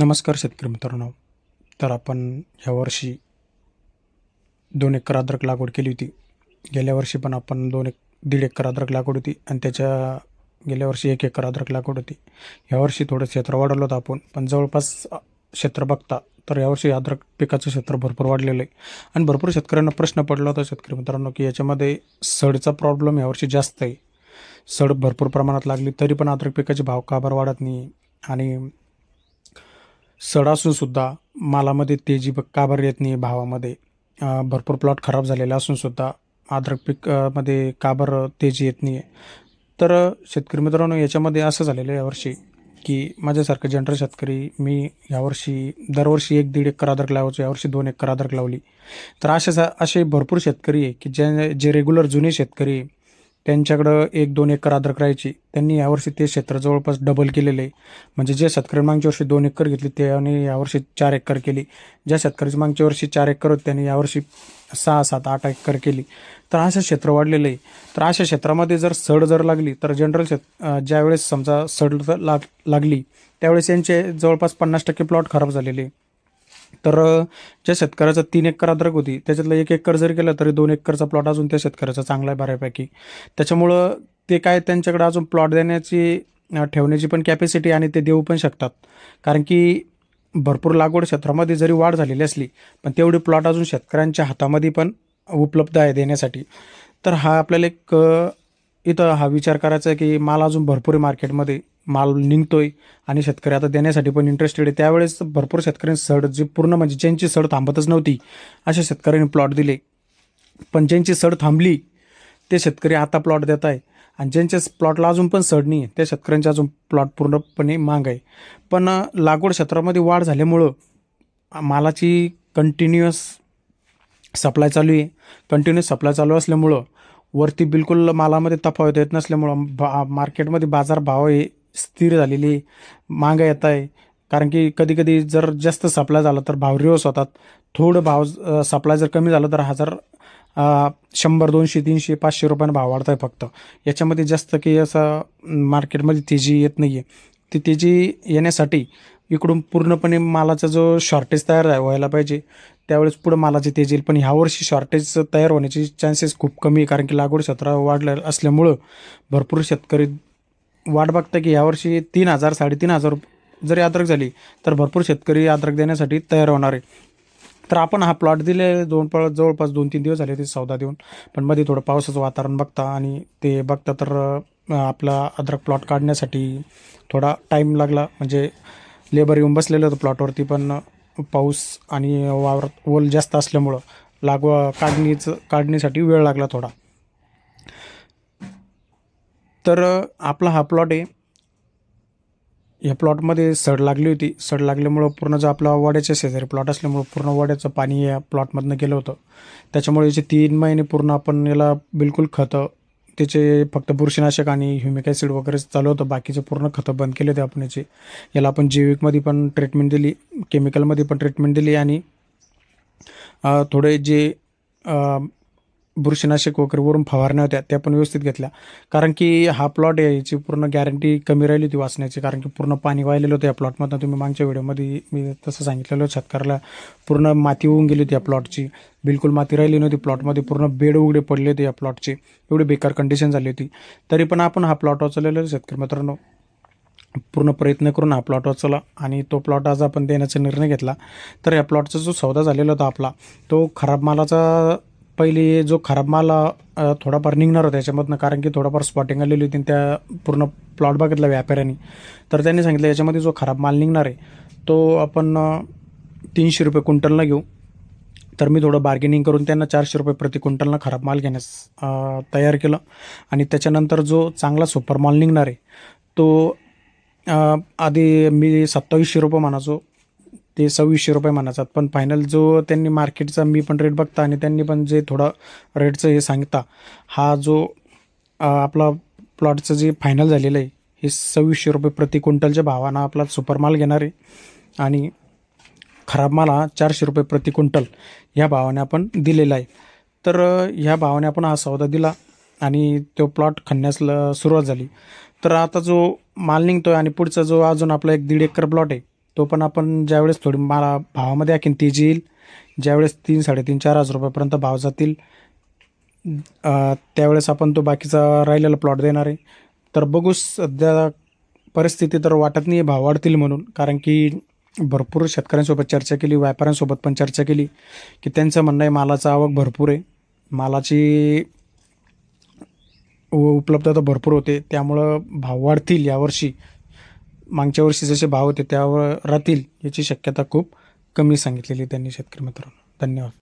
नमस्कार शेतकरी मित्रांनो. तर आपण ह्या वर्षी दोन एकर अद्रक लागवड केली होती. गेल्या वर्षी पण आपण दोन एक दीड एकर अद्रक लागवड होती आणि त्याच्या गेल्या वर्षी एक एकर अद्रक लागवड होती. यावर्षी थोडं क्षेत्र वाढवलं होतं आपण पण जवळपास क्षेत्र बघता तर यावर्षी अद्रक पिकाचं क्षेत्र भरपूर वाढलेलं आहे. आणि भरपूर शेतकऱ्यांना प्रश्न पडला होता शेतकरी मित्रांनो की याच्यामध्ये सडचा प्रॉब्लेम यावर्षी जास्त आहे. सड भरपूर प्रमाणात लागली तरी पण अद्रक पिकाचे भाव का बरं वाढत नाही? आणि सड असूनसुद्धा मालामध्ये तेजी ब- का बरं येत नाही भावामध्ये? भरपूर प्लॉट खराब झालेला असूनसुद्धा अद्रक पीक का बरं तेजी येत नाही आहे तर शेतकरी मित्रांनो याच्यामध्ये असं झालेलं आहे यावर्षी की माझ्यासारखं जनरल शेतकरी मी यावर्षी दरवर्षी एक दीड एकर अद्रक लावायचो यावर्षी दोन एकर अद्रक लावली. तर असे असे भरपूर शेतकरी आहे की जे जे रेग्युलर जुने शेतकरी आहे, त्यांच्याकडं एक दोन एकर अद्रक राहायची त्यांनी यावर्षी ते क्षेत्र जवळपास डबल केलेलं. आहे म्हणजे जे शेतकरी मागच्या वर्षी दोन एकर घेतली त्याने यावर्षी चार एकर केली. ज्या शेतकऱ्याची मागच्या वर्षी चार एकर होती त्यांनी यावर्षी सहा सात आठ एकर केली. तर असं क्षेत्र वाढलेलं. आहे तर अशा क्षेत्रामध्ये जर सड जर लागली तर जनरल शेत ज्यावेळेस समजा सड लाग लागली त्यावेळेस यांचे जवळपास पन्नास टक्के प्लॉट खराब झालेले. आहे. तर ज्या शेतकऱ्याचा तीन एकर अद्रक होती त्याच्यातलं एक एकर जर केलं तरी दोन एकरचा प्लॉट अजून त्या शेतकऱ्याचा चांगला आहे बऱ्यापैकी. त्याच्यामुळं ते काय त्यांच्याकडे अजून प्लॉट देण्याची ठेवण्याची पण कॅपॅसिटी आणि ते देऊ पण शकतात. कारण की भरपूर लागवड क्षेत्रामध्ये जरी वाढ झालेली असली पण तेवढी प्लॉट अजून शेतकऱ्यांच्या हातामध्ये पण उपलब्ध आहे देण्यासाठी. तर हा आपल्याला एक इथं हा विचार करायचा आहे की माल अजून भरपूर आहे मार्केटमध्ये. माल निघतोय आणि शेतकरी आता देण्यासाठी पण इंटरेस्टेड आहे. त्यावेळेस भरपूर शेतकऱ्यांनी सड जी पूर्ण म्हणजे ज्यांची सड थांबतच नव्हती अशा शेतकऱ्यांनी प्लॉट दिले. पण ज्यांची सड थांबली ते शेतकरी आता प्लॉट देत आहे. आणि ज्यांच्या प्लॉटला अजून पण सड नाही आहे त्या शेतकऱ्यांच्या अजून प्लॉट पूर्णपणे माग आहे. पण लागवड क्षेत्रामध्ये वाढ झाल्यामुळं मालाची कंटिन्युअस सप्लाय चालू आहे. कंटिन्युअस सप्लाय चालू असल्यामुळं वरती बिलकुल मालामध्ये तफावत येत नसल्यामुळं बा मार्केटमध्ये बाजारभाव हे स्थिर झालेली मागं येत आहे. कारण की कधी कधी जर जास्त सप्लाय झाला तर भाव रिवर्स होतात. थोडं भाव सप्लाय जर कमी झालं तर हजार शंभर दोनशे तीनशे पाचशे रुपयानं भाव वाढत आहे फक्त. याच्यामध्ये जास्त काही असं मार्केटमध्ये तेजी येत नाही आहे ती तेजी येण्यासाठी इकडून पूर्णपणे मालाचा जो शॉर्टेज तयार व्हायला पाहिजे त्यावेळेस पुढं मालाची तेज येईल. पण ह्यावर्षी शॉर्टेज तयार होण्याची चान्सेस खूप कमी आहे कारण की लागवड क्षेत्र वाढलं असल्यामुळं भरपूर शेतकरी वाट बघता की यावर्षी तीन हजार साडेतीन हजार जरी अद्रक झाली तर भरपूर शेतकरी अद्रक देण्यासाठी तयार होणार आहे. तर आपण हा प्लॉट दिले दोन प जवळपास दोन तीन दिवस झाले ते सौदा देऊन. पण मध्ये थोडं पावसाचं वातावरण बघता आणि ते बघता तर आपला अद्रक प्लॉट काढण्यासाठी थोडा टाईम लागला. म्हणजे लेबर येऊन बसलेलं होतं प्लॉटवरती पण पाऊस आणि वावरात ओल जास्त असल्यामुळं लागव काढणीचं काढणीसाठी वेळ लागला थोडा. तर आपला हा प्लॉट आहे. या प्लॉटमध्ये सड लागली होती. सड लागल्यामुळं पूर्ण जो आपला वड्याच्या शेजारी प्लॉट असल्यामुळं पूर्ण वड्याचं पाणी या प्लॉटमधनं गेलं होतं. त्याच्यामुळे याचे तीन महिने पूर्ण आपण याला बिलकुल खतं त्याचे फक्त बुरशीनाशक आणि ह्युमिक ॲसिड वगैरे चालू होतं. बाकीचे पूर्ण खतं बंद केले होते आपण याचे याला आपण जैविकमध्ये पण ट्रीटमेंट दिली केमिकलमध्ये पण ट्रीटमेंट दिली आणि थोडे जे बुरशीनाशक वगैरे वरून फवारण्या होत्या त्या पण व्यवस्थित घेतल्या. कारण की हा प्लॉट याची पूर्ण गॅरंटी कमी राहिली होती वाचण्याची कारण की पूर्ण पाणी वाहिलेलं होतं या प्लॉटमधनं तुम्ही मागच्या व्हिडिओमध्ये मी तसं सांगितलेलं शेतकऱ्याला पूर्ण माती होऊन गेली होती या प्लॉटची बिलकुल माती राहिली नव्हती प्लॉटमध्ये पूर्ण बेड उघडे पडले होते या प्लॉटचे एवढी बेकार कंडिशन झाली होती. तरी पण आपण हा प्लॉट वाचवलेला शेतकरी मित्रांनो. पूर्ण प्रयत्न करून हा प्लॉट वाचवला आणि तो प्लॉट आज आपण देण्याचा निर्णय घेतला. तर या प्लॉटचा जो सौदा झालेला होता आपला तो खराब मालाचा पहिले जो खराब माल थोडाफार निघणार होता याच्यामधनं कारण की थोडाफार स्पॉटिंग आलेली होती त्या पूर्ण प्लॉट बघितला व्यापाऱ्यांनी. तर त्यांनी सांगितलं याच्यामध्ये जो खराब माल निघणार आहे तो आपण तीनशे रुपये क्विंटलनं घेऊ. तर मी थोडं बार्गेनिंग करून त्यांना चारशे रुपये प्रति क्विंटलनं खराब माल घेण्यास तयार केलं. आणि त्याच्यानंतर जो चांगला सुपर माल निघणार आहे तो आधी मी सत्तावीसशे रुपये म्हणायचो ते सव्वीसशे रुपये म्हणायचात. पण फायनल जो त्यांनी मार्केटचा मी पण रेट बघता आणि त्यांनी पण जे थोडा रेटचं हे सांगता हा जो आपला प्लॉटचं जे फायनल झालेलं आहे हे सव्वीसशे रुपये प्रति क्विंटलच्या भावानं आपला सुपर माल घेणार आहे. आणि खराब माल हा चारशे रुपये प्रति क्विंटल ह्या भावाने आपण दिलेला आहे. तर ह्या भावाने आपण हा सौदा दिला आणि तो प्लॉट खणण्यास ल- सुरुवात झाली. तर आता जो माल निघतो आहे आणि पुढचा जो अजून आपला एक दीड एकर प्लॉट आहे तो पण आपण ज्यावेळेस थोडी मला भावामध्ये या किंमतीची येईल ज्यावेळेस तीन साडेतीन चार हजार रुपयापर्यंत भाव जातील त्यावेळेस आपण तो बाकीचा राहिलेला प्लॉट देणार आहे. तर बघू सध्या परिस्थिती तर वाटत नाही भाव वाढतील म्हणून कारण की भरपूर शेतकऱ्यांसोबत चर्चा केली व्यापाऱ्यांसोबत पण चर्चा केली की त्यांचं म्हणणं आहे मालाचा आवक भरपूर आहे. मालाची उपलब्धता भरपूर होते त्यामुळं भाव वाढतील यावर्षी. मागच्या वर्षी जसे भाव होते त्यावर राहतील याची शक्यता खूप कमी सांगितलेली त्यांनी शेतकरी मित्रांनो. धन्यवाद.